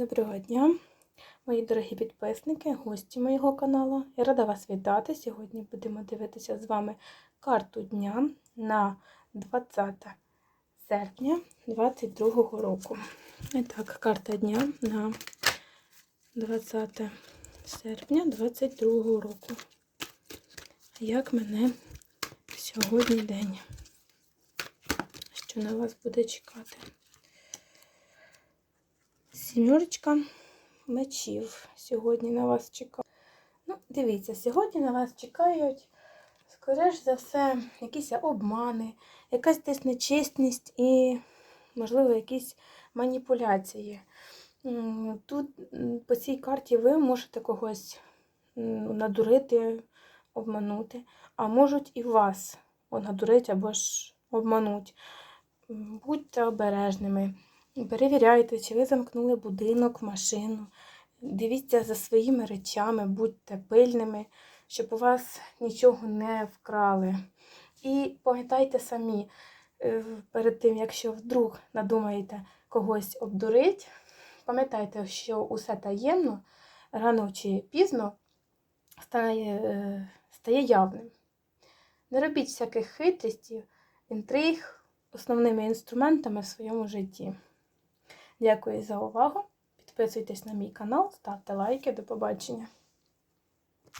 Доброго дня, мої дорогі підписники, гості моєго каналу. Я рада вас вітати. Сьогодні будемо дивитися з вами карту дня на 20 серпня 2022 року. І так, карта дня на 20 серпня 2022 року. Як мене сьогодні день? Що на вас буде чекати? Сімерочка мечів сьогодні на вас чекає. Ну, дивіться, сьогодні на вас чекають, скоріш за все, якісь обмани, якась десь нечесність і, можливо, якісь маніпуляції. Тут по цій карті ви можете когось надурити, обманути, а можуть і вас надурити або ж обмануть. Будьте обережними. Перевіряйте, чи ви замкнули будинок, машину. Дивіться за своїми речами, будьте пильними, щоб у вас нічого не вкрали. І пам'ятайте самі, е, перед тим, якщо вдруг надумаєте когось обдурити, пам'ятайте, що усе таємно, рано чи пізно стає, е, стає явним. Не робіть всяких хитростів, інтриг основними інструментами в своєму житті. Дякую за увагу. Підписуйтесь на мій канал, ставте лайки. До побачення.